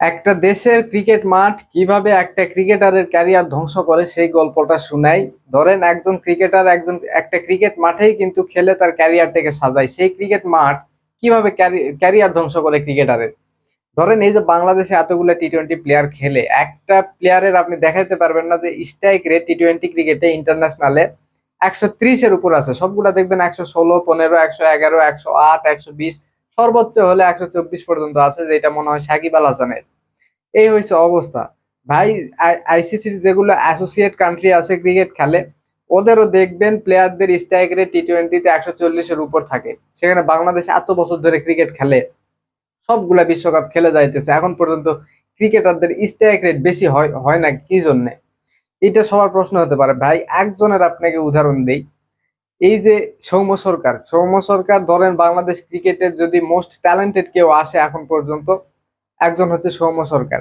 একটা দেশের ক্রিকেট মাঠ কীভাবে একটা ক্রিকেটারের ক্যারিয়ার ধ্বংস করে সেই গল্পটা শুনাই। ধরেন একজন ক্রিকেটার একজন, একটা ক্রিকেট মাঠেই কিন্তু খেলে তার ক্যারিয়ারটাকে সাজায়। সেই ক্রিকেট মাঠ কীভাবে ক্যারিয়ার ধ্বংস করে ক্রিকেটারের? ধরেন এই যে বাংলাদেশে এতগুলো টি টোয়েন্টি প্লেয়ার খেলে, একটা প্লেয়ারের আপনি দেখাতে পারবেন না যে স্ট্রাইক রেট টি টোয়েন্টি ক্রিকেটে ইন্টারন্যাশনালে একশো ত্রিশের উপর আছে। সবগুলা দেখবেন একশো ষোলো, পনেরো, একশো এগারো, একশো আট, একশো বিশ সর্বোচ্চ হলে একশো চব্বিশ পর্যন্ত আছে, যেটা মনে হয় সাকিব আল হাসানের। এই হয়েছে অবস্থা। ভাই আইসিসির যেগুলো অ্যাসোসিয়েট কান্ট্রি আছে ক্রিকেট খেলে, ওদেরও দেখবেন প্লেয়ারদের স্ট্রাইক রেট টি টোয়েন্টিতে একশো চল্লিশের উপর থাকে। সেখানে বাংলাদেশ এত বছর ধরে ক্রিকেট খেলে, সবগুলা বিশ্বকাপ খেলে যাইতেছে। এখন পর্যন্ত ক্রিকেটারদের স্ট্রাইক রেট বেশি হয় হয় না, কি জন্যে? এটা সবার প্রশ্ন হতে পারে। ভাই, একজনের আপনাকে উদাহরণ দেই। এই যে সৌম্য সরকার সৌম্য সরকার ধরেন বাংলাদেশ ক্রিকেটের যদি মোস্ট ট্যালেন্টেড কেউ আসে এখন পর্যন্ত, একজন হচ্ছে সৌম্য সরকার।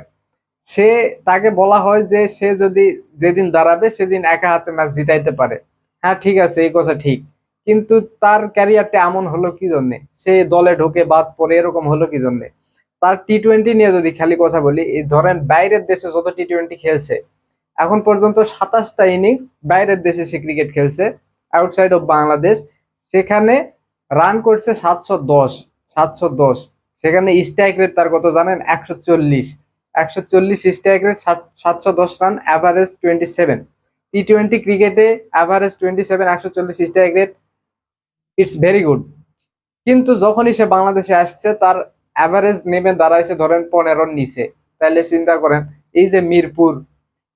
সে, তাকে বলা হয় যে সে যদি যেদিন দাঁড়াবে সেদিন একা হাতে ম্যাচ জিতাইতে পারে। হ্যাঁ ঠিক আছে, এই কথা ঠিক। কিন্তু তার ক্যারিয়ারটা এমন হলো কি জন্যে? সে দলে ঢোকে, বাদ পড়ে, এরকম হলো কি জন্যে? তার টি টোয়েন্টি নিয়ে যদি খালি কথা বলি, এই ধরেন বাইরের দেশে যত টি টোয়েন্টি খেলছে, এখন পর্যন্ত সাতাশটা ইনিংস বাইরের দেশে সে ক্রিকেট খেলছে। আউটসাইড অফ বাংলাদেশ সেখানে রান করছে সাতশো দশ সাতশো দশ। সেখানে স্ট্রাইক রেট তার কত জানেন? একশো চল্লিশ। একশো চল্লিশ স্ট্রাইক রেট সাতশো দশ run average twenty seven T twenty ক্রিকেটে অ্যাভারেজ টোয়েন্টি সেভেন একশো চল্লিশ strike rate it's very good কিন্তু যখনই সে বাংলাদেশে আসছে, তার অ্যাভারেজ নেমে দাঁড়াইছে ধরেন পনেরোর নিচে। তাহলে চিন্তা করেন, এই যে মিরপুর,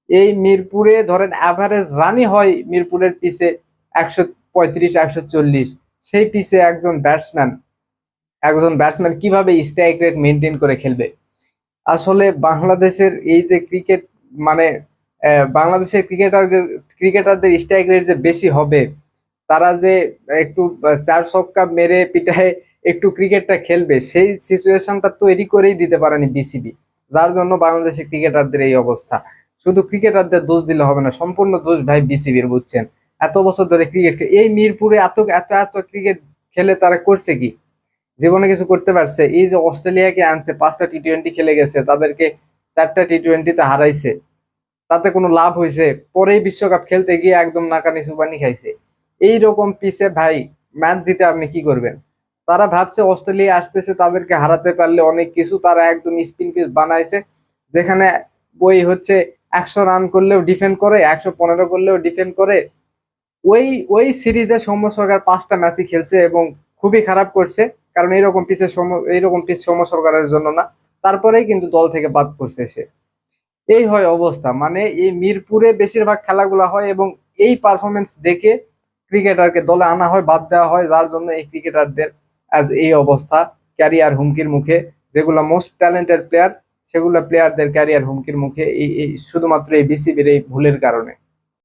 এই মিরপুরে ধরেন অ্যাভারেজ রানই হয় মিরপুরের পিছে একশো পঁয়ত্রিশ, একশো চল্লিশ। সেই পিছে একজন ব্যাটসম্যান একজন ব্যাটসম্যান কীভাবে স্ট্রাইক রেট মেনটেন করে খেলবে? আসলে বাংলাদেশের এই যে ক্রিকেট মানে বাংলাদেশের ক্রিকেটারদের ক্রিকেটারদের স্ট্রাইক রেট যে বেশি হবে, তারা যে একটু চার ছক্কা মেরে পিঠায় একটু ক্রিকেটটা খেলবে, সেই সিচুয়েশনটা তৈরি করেই দিতে পারেনি বিসিবি যার জন্য বাংলাদেশের ক্রিকেটারদের এই অবস্থা। শুধু ক্রিকেটারদের দোষ দিলে হবে না, সম্পূর্ণ দোষ ভাই বিসিবির বুঝছেন? এত বছর ধরে ক্রিকেট এই মিরপুরে এত এত এত ক্রিকেট খেলে তারা করছে কি? জীবনে কিছু করতে পারছে। এই যে অস্ট্রেলিয়াকে আনছে, পাঁচটা টি টোয়েন্টি খেলে গেছে, তাদেরকে চারটা টি টোয়েন্টিতে হারাইছে। তাতে কোনো লাভ হয়েছে পরেই বিশ্বকাপ খেলতে গিয়ে একদম নাকানি সুবানি খাইছে। এই রকম পিসে ভাই ম্যাচ জিতে আপনি কি করবেন? তারা ভাবছে অস্ট্রেলিয়া আসতেছে, তাদেরকে হারাতে পারলে অনেক কিছু। তারা একদম স্পিন পিস বানাইছে, যেখানে ওই হচ্ছে একশো রান করলেও ডিফেন্ড করে, একশো পনেরো করলেও ডিফেন্ড করে ওই ওই সিরিজে সৌম্য সরকার পাঁচটা ম্যাচই খেলছে এবং খুবই খারাপ করছে, কারণ এইরকম পিচের এইরকম পিচ সৌম্য সরকারের জন্য না। তারপরেই কিন্তু দল থেকে বাদ পড়ছে সে। এই হয় অবস্থা। মানে এই মিরপুরে বেশিরভাগ খেলাগুলো হয় এবং এই পারফরমেন্স দেখে ক্রিকেটারকে দলে আনা হয়, বাদ দেওয়া হয়, যার জন্য এই ক্রিকেটারদের আজ এই অবস্থা। ক্যারিয়ার হুমকির মুখে যেগুলো মোস্ট ট্যালেন্টেড প্লেয়ার সেগুলো প্লেয়ারদের ক্যারিয়ার হুমকির মুখে এই শুধুমাত্র এই বিসিবির এই ভুলের কারণে।